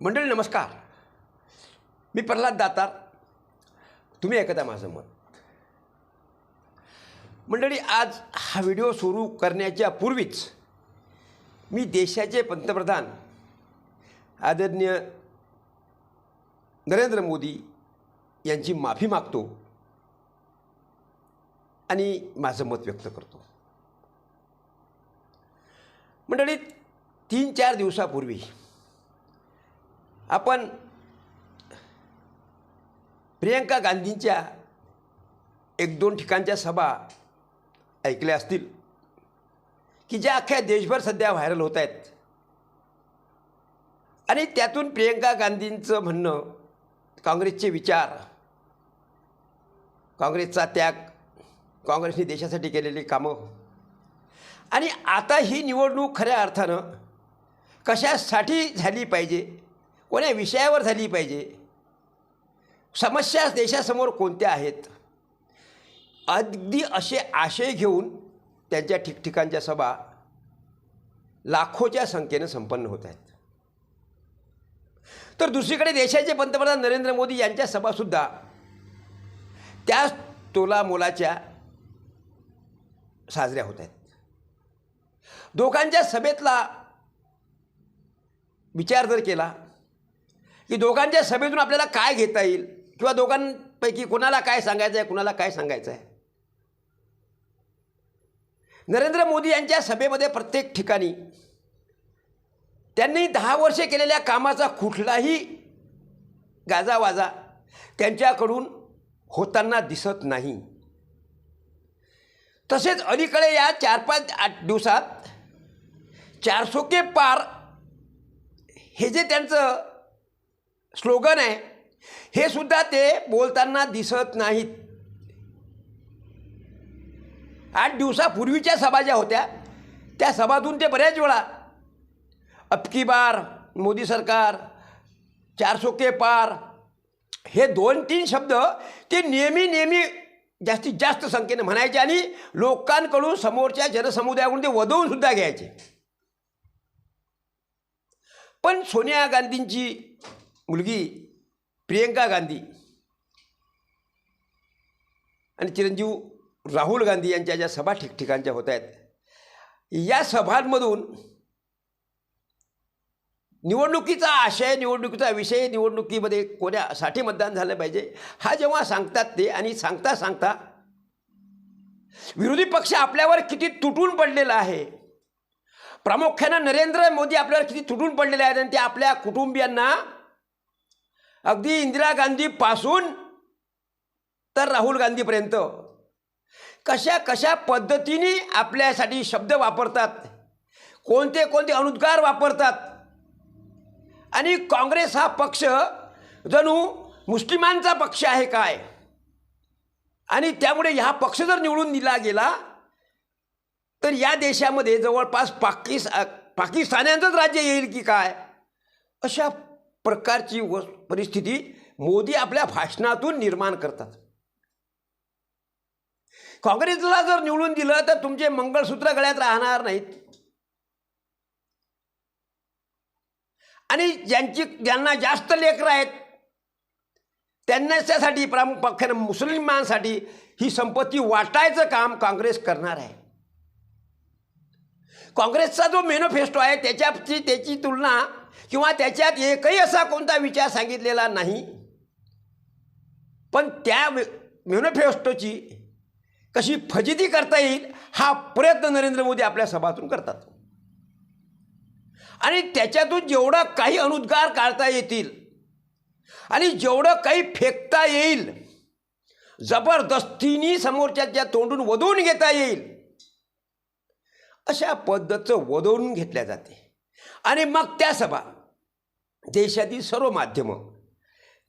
मंडळी नमस्कार. मी प्रल्हाद दातार. तुम्ही ऐकता माझं मत. मंडळी आज हा व्हिडिओ सुरू करण्याच्या पूर्वीच मी देशाचे पंतप्रधान आदरणीय नरेंद्र मोदी यांची माफी मागतो आणि माझं मत व्यक्त करतो. मंडळी तीन चार दिवसापूर्वी आपण प्रियंका गांधींच्या एक दोन ठिकाणच्या सभा ऐकल्या असतील की ज्या अख्ख्या देशभर सध्या व्हायरल होत आहेत. आणि त्यातून प्रियंका गांधींचं म्हणणं काँग्रेसचे विचार काँग्रेसचा त्याग काँग्रेसने देशासाठी केलेली कामं. आणि आता ही निवडणूक खऱ्या अर्थानं कशासाठी झाली पाहिजे? कोण्या विषयावर झाली पाहिजे? समस्या देशासमोर कोणत्या आहेत? अगदी असे आशय घेऊन त्यांच्या ठिकठिकाणच्या सभा लाखोच्या संख्येनं संपन्न होत आहेत. तर दुसरीकडे देशाचे पंतप्रधान नरेंद्र मोदी यांच्या सभासुद्धा त्याच तोलामोलाच्या साजऱ्या होत आहेत. दोघांच्या सभेतला विचार जर केला की दोघांच्या सभेतून आपल्याला काय घेता येईल? किंवा दोघांपैकी कुणाला काय सांगायचं आहे कुणाला काय सांगायचं आहे नरेंद्र मोदी यांच्या सभेमध्ये प्रत्येक ठिकाणी त्यांनी दहा वर्षे केलेल्या कामाचा कुठलाही गाजावाजा त्यांच्याकडून होताना दिसत नाही. तसेच अलीकडे या चार पाच आठ दिवसात चारसो के पार हे जे त्यांचं स्लोगन आहे. हे सुद्धा ते बोलताना दिसत नाहीत. आठ दिवसापूर्वीच्या सभा ज्या होत्या त्या सभातून ते बऱ्याच वेळा अबकी बार मोदी सरकार चारसो के पार हे दोन तीन शब्द ते नेहमी नेहमी जास्तीत जास्त संख्येने म्हणायचे आणि लोकांकडून समोरच्या जनसमुदायाकडून ते वधवून सुद्धा घ्यायचे. पण सोनिया गांधींची मुलगी प्रियंका गांधी आणि चिरंजीव राहुल गांधी यांच्या ज्या सभा ठिकठिकाणच्या होत आहेत या सभांमधून निवडणुकीचा आशय निवडणुकीचा विषय निवडणुकीमध्ये कोण्यासाठी मतदान झालं पाहिजे हा जेव्हा सांगतात ते आणि सांगता सांगता विरोधी पक्ष आपल्यावर किती तुटून पडलेला आहे प्रामुख्यानं नरेंद्र मोदी आपल्यावर किती तुटून पडलेले आहेत आणि ते आपल्या कुटुंबियांना अगदी इंदिरा गांधीपासून तर राहुल गांधीपर्यंत. कशा कशा पद्धतीने आपल्यासाठी शब्द वापरतात? कोणते कोणते अनुद्गार वापरतात? आणि काँग्रेस हा पक्ष जणू मुस्लिमांचा पक्ष आहे काय? आणि त्यामुळे हा पक्ष जर निवडून दिला गेला तर या देशामध्ये जवळपास पाकिस् पाकिस्तान्यांचंच राज्य येईल की काय? अशा प्रकारची व परिस्थिती मोदी आपल्या भाषणातून निर्माण करतात. काँग्रेसला जर निवडून दिलं तर तुमचे मंगळसूत्र गळ्यात राहणार नाहीत. आणि ज्यांची ज्यांना जास्त लेकरं आहेत त्यांना त्यासाठी प्रामुख्यानं मुस्लिमांसाठी ही संपत्ती वाटायचं काम काँग्रेस करणार आहे. काँग्रेसचा जो मेनोफेस्टो आहे त्याच्याची त्याची तुलना किंवा त्याच्यात एकही असा कोणता विचार सांगितलेला नाही. पण त्या मेनोफेस्टोची कशी फजिती करता येईल हा प्रयत्न नरेंद्र मोदी आपल्या सभातून करतात. आणि त्याच्यातून जेवढं काही अनुद्गार काढता येतील आणि जेवढं काही फेकता येईल जबरदस्तीने समोरच्या तोंडून वधून घेता येईल अशा पद्धतीचं वदवून घेतल्या जाते. आणि मग त्या सभा देशातील सर्व माध्यमं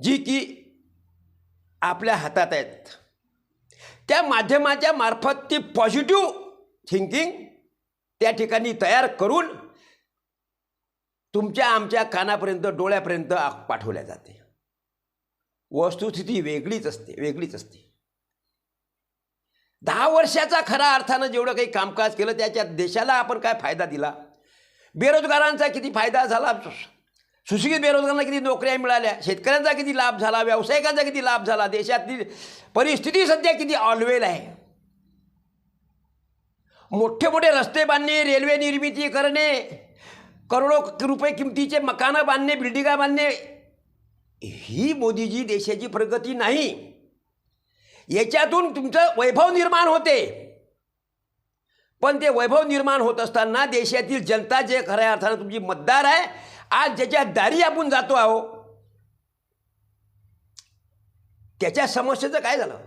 जी की आपल्या हातात आहेत त्या माध्यमाच्या मार्फत ती पॉझिटिव्ह थिंकिंग त्या ठिकाणी तयार करून तुमच्या आमच्या कानापर्यंत डोळ्यापर्यंत पाठवल्या जाते. वस्तुस्थिती वेगळीच असते वेगळीच असते. दहा वर्षाचा खरा अर्थानं जेवढं काही कामकाज केलं त्याच्यात देशाला आपण काय फायदा दिला? बेरोजगारांचा किती फायदा झाला? सुशिक्षित बेरोजगारांना किती नोकऱ्या मिळाल्या? शेतकऱ्यांचा किती लाभ झाला? व्यावसायिकांचा किती लाभ झाला? देशातील परिस्थिती सध्या किती ऑलवेल आहे? मोठे मोठे रस्ते बांधणे रेल्वे निर्मिती करणे करोडो रुपये किमतीचे मकानं बांधणे बिल्डिंगा बांधणे ही मोदीजी देशाची प्रगती नाही. याच्यातून तुमचं वैभव निर्माण होते. पण ते वैभव निर्माण होत असताना देशातील जनता जे खऱ्या अर्थानं तुमची मतदार आहे आज ज्याच्या दारी आपण जातो आहो त्याच्या समस्येचं काय झालं?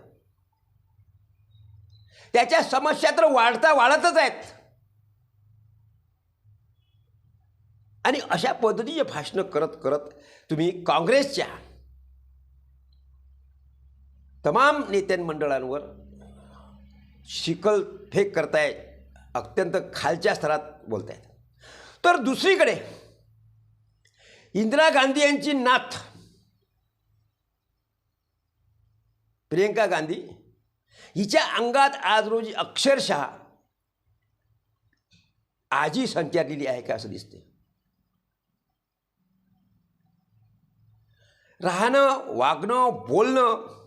त्याच्या समस्या तर वाढता वाढतच आहेत. आणि अशा पद्धतीचे भाषणं करत करत तुम्ही काँग्रेसच्या तमाम नेत्यांमंडळांवर शिकल फेक करताय अत्यंत खालच्या स्तरात बोलतायत. तर दुसरीकडे इंदिरा गांधी यांची नाथ प्रियंका गांधी हिच्या अंगात आज रोजी अक्षरशः आजी संचारलेली आहे का असं दिसते. राहणं वागणं बोलणं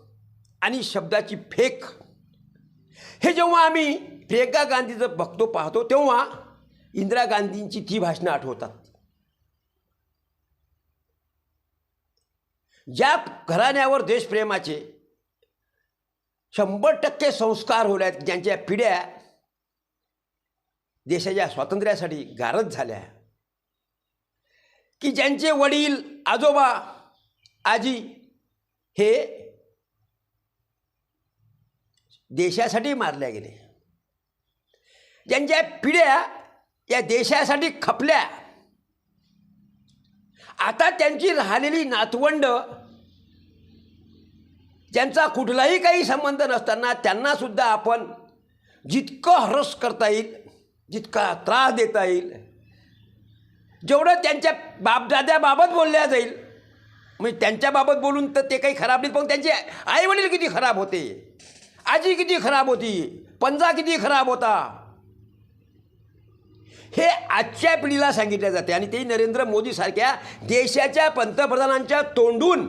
आणि शब्दाची फेक. हे जेव्हा आम्ही प्रियंका गांधीचं बघतो पाहतो तेव्हा इंदिरा गांधींची ती भाषणं आठवतात. ज्या घराण्यावर देशप्रेमाचे शंभर टक्के संस्कार होले आहेत ज्यांच्या पिढ्या देशाच्या स्वातंत्र्यासाठी गारद झाल्या की ज्यांचे वडील आजोबा आजी हे देशासाठी मारल्या गेले. ज्यांच्या पिढ्या या देशासाठी खपल्या. आता त्यांची राहिलेली नातवंड ज्यांचा कुठलाही काही संबंध नसताना त्यांनासुद्धा आपण जितकं हरस करता येईल जितका त्रास देता येईल जेवढं त्यांच्या बापदाद्याबाबत बोलल्या जाईल म्हणजे त्यांच्याबाबत बोलून तर ते काही खराब नाही पण त्यांचे आईवडील किती खराब होते. आजी किती खराब होती पंजा किती खराब होता. हे आजच्या पिढीला सांगितले जाते आणि ते नरेंद्र मोदीसारख्या देशाच्या पंतप्रधानांच्या तोंडून.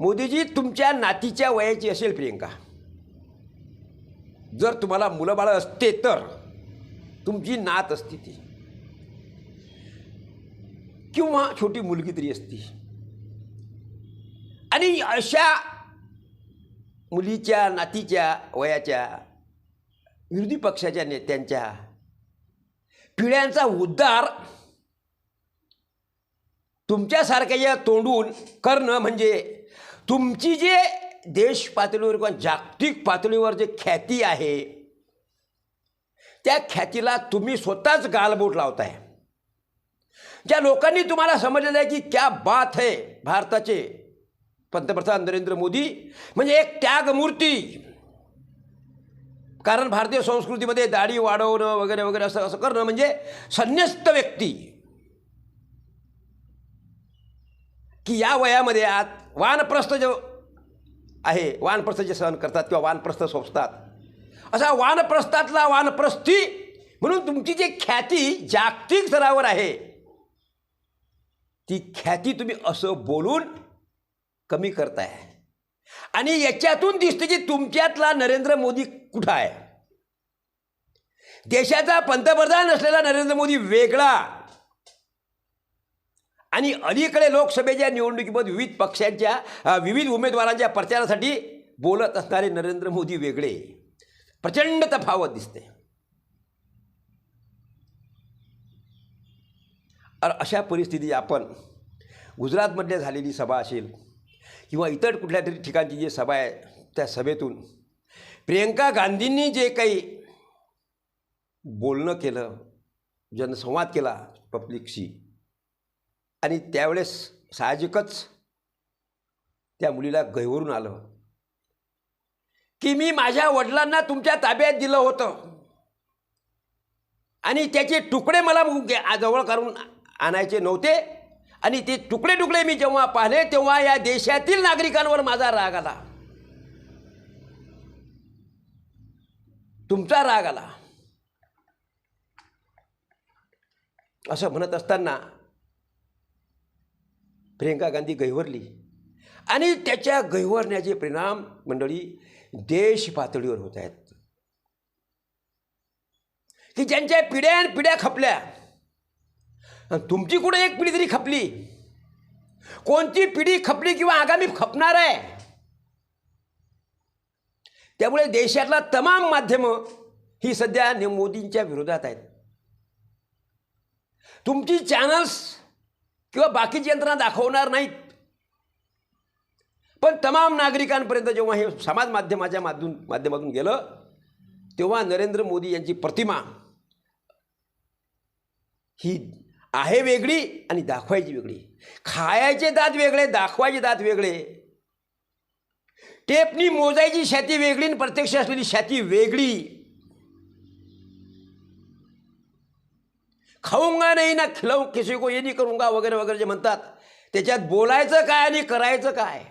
मोदीजी तुमच्या नातीच्या वयाची असेल प्रियंका. जर तुम्हाला मुलं बाळं असते तर तुमची नात असती ती. किंवा छोटी मुलगी तरी असती. आणि अशा मुलीच्या नातीच्या वयाच्या विरोधी पक्षाच्या नेत्यांच्या पिढ्यांचा उद्धार तुमच्यासारख्या या तोंडून करणं म्हणजे तुमची जे देश पातळीवर किंवा जागतिक पातळीवर जे ख्याती आहे त्या ख्यातीला तुम्ही स्वतःच गालबोट लावताय. ज्या लोकांनी तुम्हाला समजलेलं आहे की क्या बात है भारताचे पंतप्रधान नरेंद्र मोदी म्हणजे एक त्यागमूर्ती. कारण भारतीय संस्कृतीमध्ये दाढी वाढवणं वगैरे वगैरे असं असं करणं म्हणजे संन्यस्त व्यक्ती. की या वयामध्ये आत वानप्रस्थ जो आहे वानप्रस्थ जे सहन करतात किंवा वानप्रस्थ सोसतात. असा वानप्रस्थातला वानप्रस्थी म्हणून तुमची जी ख्याती जागतिक स्तरावर आहे ती ख्याती तुम्ही असं बोलून कमी करताय. आणि याच्यातून दिसते की तुमच्यातला नरेंद्र मोदी कुठं आहे? देशाचा पंतप्रधान असलेला नरेंद्र मोदी वेगळा. आणि अलीकडे लोकसभेच्या निवडणुकीमध्ये विविध पक्षांच्या विविध उमेदवारांच्या प्रचारासाठी बोलत असणारे नरेंद्र मोदी वेगळे. प्रचंड तफावत दिसते. अर अशा परिस्थितीत आपण गुजरातमध्ये झालेली सभा असेल किंवा इतर कुठल्या तरी ठिकाणची जी सभा आहे त्या सभेतून प्रियंका गांधींनी जे काही बोलणं केलं जनसंवाद केला पब्लिकशी आणि त्यावेळेस साहजिकच त्या मुलीला गैवरून आलं की मी माझ्या वडिलांना तुमच्या ताब्यात दिलं होतं. आणि त्याचे तुकडे मला गे- जवळ करून आणायचे नव्हते. आणि ते तुकडे तुकडे मी जेव्हा पाहिले तेव्हा या देशातील नागरिकांवर माझा राग आला. तुमचा राग आला. असं म्हणत असताना प्रियंका गांधी गैवरली. आणि त्याच्या गैवरण्याचे परिणाम मंडळी देश पातळीवर होत आहेत. की ज्यांच्या पिढ्या आणि पिढ्या खपल्या आणि तुमची कुठे एक पिढी तरी खपली? कोणती पिढी खपली किंवा आगामी खपणार आहे? त्यामुळे देशातला तमाम माध्यमं ही सध्या मोदींच्या विरोधात आहेत. तुमची चॅनल्स किंवा बाकीची यंत्रणा दाखवणार नाहीत. पण तमाम नागरिकांपर्यंत जेव्हा हे समाज माध्यमाच्या माध्यम माध्यमातून गेलं तेव्हा नरेंद्र मोदी यांची प्रतिमा ही आहे वेगळी आणि दाखवायची वेगळी. खायचे दात वेगळे दाखवायचे दात वेगळे. टेपनी मोजायची शाती वेगळी आणि प्रत्यक्ष असलेली शाती वेगळी. खाऊंगा नाही ना खिलाऊ किसी को ये नाही करूंगा वगैरे वगैरे जे म्हणतात. त्याच्यात बोलायचं काय आणि करायचं काय?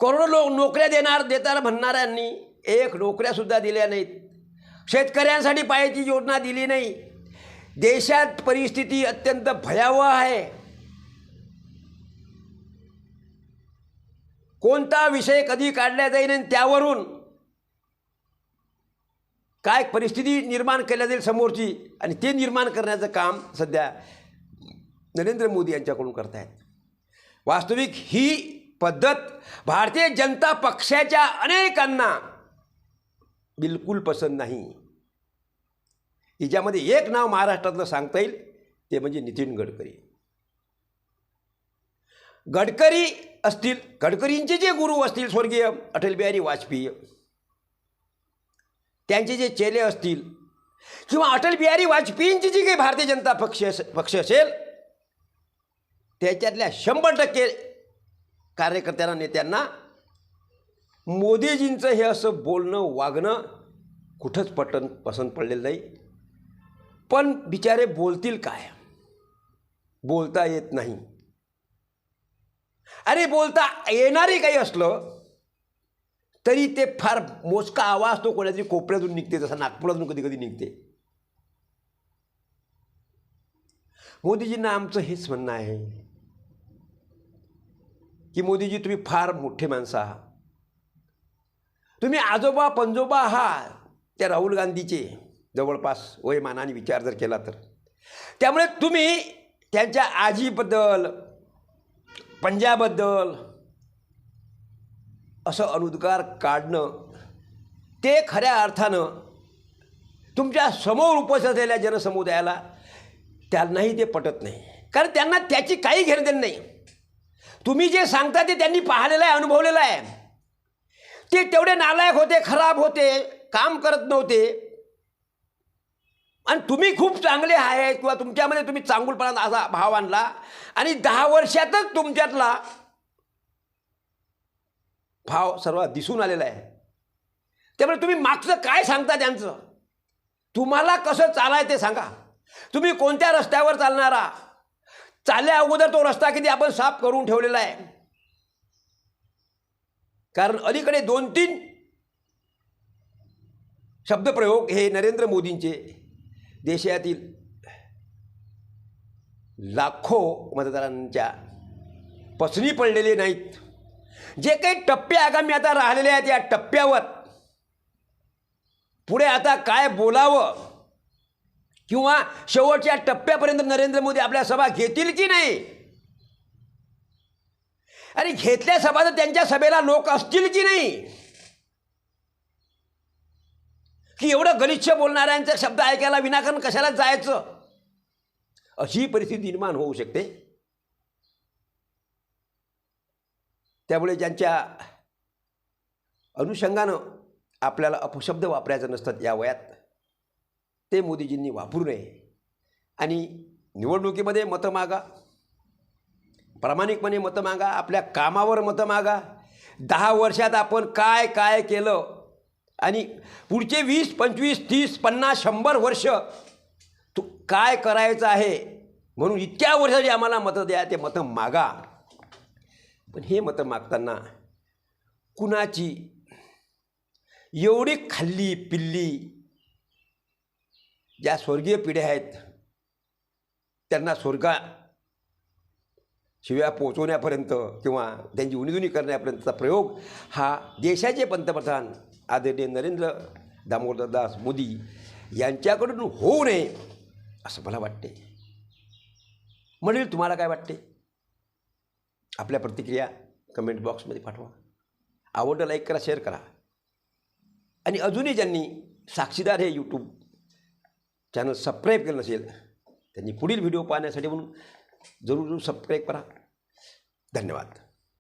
करोडो लोक नोकऱ्या देणार देताना म्हणणाऱ्यांनी एक नोकऱ्यासुद्धा दिल्या नाहीत. शेतकऱ्यांसाठी पायाची योजना दिली नाही. देशात परिस्थिती अत्यंत भयावह आहे. कोणता विषय कधी काढला जाईल आणि त्यावरून काय परिस्थिती निर्माण केल्या जाईल समोरची आणि ते निर्माण करण्याचं काम सध्या नरेंद्र मोदी यांच्याकडून करतायत. वास्तविक ही पद्धत भारतीय जनता पक्षाच्या अनेकांना बिलकुल पसंत नाही. हिच्यामध्ये एक नाव महाराष्ट्रातलं सांगता येईल ते म्हणजे नितीन गडकरी. गडकरी असतील गडकरींचे जे गुरु असतील स्वर्गीय अटल बिहारी वाजपेयी त्यांचे जे चेले असतील किंवा अटल बिहारी वाजपेयींची जी काही भारतीय जनता पक्ष अस- पक्ष असेल त्याच्यातल्या शंभर टक्के कार्यकर्त्यांना नेत्यांना मोदीजींचं हे असं बोलणं वागणं कुठंच पटन पसंत पडलेलं नाही. पण बिचारे बोलतील काय? बोलता येत नाही. अरे बोलता येणारे काही असलं तरी ते फार मोजका आवाज तो कोणातरी कोपऱ्यातून निघते जसा नागपुरातून कधी कधी निघते. मोदीजींना आमचं हेच म्हणणं आहे की मोदीजी तुम्ही फार मोठे माणसं आहात. तुम्ही आजोबा पंजोबा हा त्या राहुल गांधीचे जवळपास वयमानाने विचार जर केला तर. त्यामुळे तुम्ही त्यांच्या आजीबद्दल पंजाबद्दल असं अनुद्गार काढणं ते खऱ्या अर्थानं तुमच्यासमोर उपस्थित असलेल्या जनसमुदायाला त्यांनाही ते पटत नाही. कारण त्यांना त्याची काही घेणं देणं नाही. तुम्ही जे सांगता ते त्यांनी पाहिलेलं आहे अनुभवलेलं आहे. ते तेवढे नालायक होते खराब होते काम करत नव्हते. आणि तुम्ही खूप चांगले आहे किंवा तुमच्यामध्ये तुम्ही चांगुलपणा असा भाव आणला. आणि दहा वर्षातच तुमच्यातला भाव सर्व दिसून आलेला आहे. त्यामुळे तुम्ही मागचं काय सांगता त्यांचं? तुम्हाला कसं चालाय ते सांगा. तुम्ही कोणत्या रस्त्यावर चालणारा? चालल्या अगोदर तो रस्ता किती आपण साफ करून ठेवलेला आहे. कारण अलीकडे दोन तीन शब्दप्रयोग हे नरेंद्र मोदींचे देशातील लाखो मतदारांच्या पसनी पडलेले नाहीत. जे काही टप्पे आगामी आता राहिलेले आहेत या टप्प्यावर पुढे आता काय बोलावं किंवा शेवटच्या टप्प्यापर्यंत नरेंद्र मोदी आपल्या सभा घेतील की नाही आणि घेतल्या सभा तर त्यांच्या सभेला लोक असतील की नाही? की एवढं गलिच्छ बोलणाऱ्यांचा शब्द ऐकायला विनाकारण कशाला जायचं? अशी परिस्थिती निर्माण होऊ शकते. त्यामुळे ज्यांच्या अनुषंगानं आपल्याला अपशब्द वापरायचं नसतात या वयात ते मोदीजींनी वापरू नये. आणि निवडणुकीमध्ये मतं मागा. प्रामाणिकपणे मतं मागा आपल्या कामावर मतं मागा. दहा वर्षात आपण काय काय केलं? आणि पुढचे वीस पंचवीस तीस पन्नास शंभर वर्ष तू काय करायचं आहे? म्हणून इतक्या वर्षाची आम्हाला मतं द्या ते मतं मागा. पण हे मतं मागताना कुणाची एवढी खाल्ली पिल्ली ज्या स्वर्गीय पिढ्या आहेत त्यांना स्वर्गा शिव्या पोचवण्यापर्यंत किंवा त्यांची उणीधुणी करण्यापर्यंतचा प्रयोग हा देशाचे पंतप्रधान आदरणीय नरेंद्र दामोदरदास मोदी यांच्याकडून होऊ नये असं मला वाटते. म्हणेल तुम्हाला काय वाटते? आपल्या प्रतिक्रिया कमेंट बॉक्समध्ये पाठवा. आवडलं लाईक करा शेअर करा. आणि अजूनही ज्यांनी साक्षीदार हे यूट्यूब चॅनल सबस्क्राईब केलं नसेल त्यांनी पुढील व्हिडिओ पाहण्यासाठी म्हणून जरूर जरूर सबस्क्राईब करा. धन्यवाद.